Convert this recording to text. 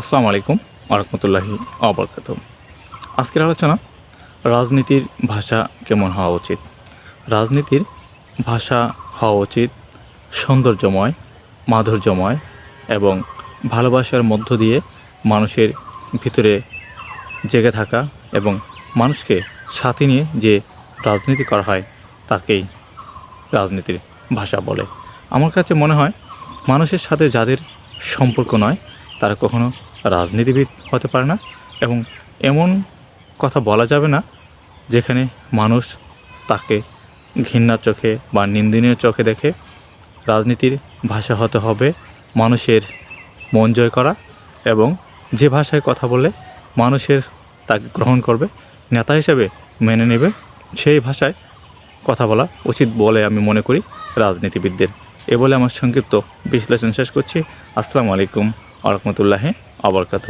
আসসালামু আলাইকুম আরহামতুল্লাহি আবরকাত আজকের আলোচনা রাজনীতির ভাষা কেমন হওয়া উচিত? রাজনীতির ভাষা হওয়া উচিত সৌন্দর্যময়, মাধুর্যময় এবং ভালোবাসার মধ্য দিয়ে মানুষের ভিতরে জেগে থাকা এবং মানুষকে সাথে নিয়ে যে রাজনীতি করা হয় তাকেই রাজনীতির ভাষা বলে। আমার কাছে মনে হয় মানুষের সাথে যাদের সম্পর্ক নয়, তারা কখনো রাজনীতিবিদ হতে পারে না এবং এমন কথা বলা যাবে না যেখানে মানুষ তাকে ঘৃণার চোখে বা নিন্দনীয় চোখে দেখে রাজনীতির ভাষা হতে হবে মানুষের মন জয় করা এবং যে ভাষায় কথা বলে মানুষের তাকে গ্রহণ করবে, নেতা হিসেবে মেনে নেবে, সেই ভাষায় কথা বলা উচিত বলে আমি মনে করি রাজনীতিবিদদের। এ বলে আমার সংক্ষিপ্ত বিশ্লেষণ শেষ করছি। আসসালামু আলাইকুম আরহামতুল্লাহ আবরকাত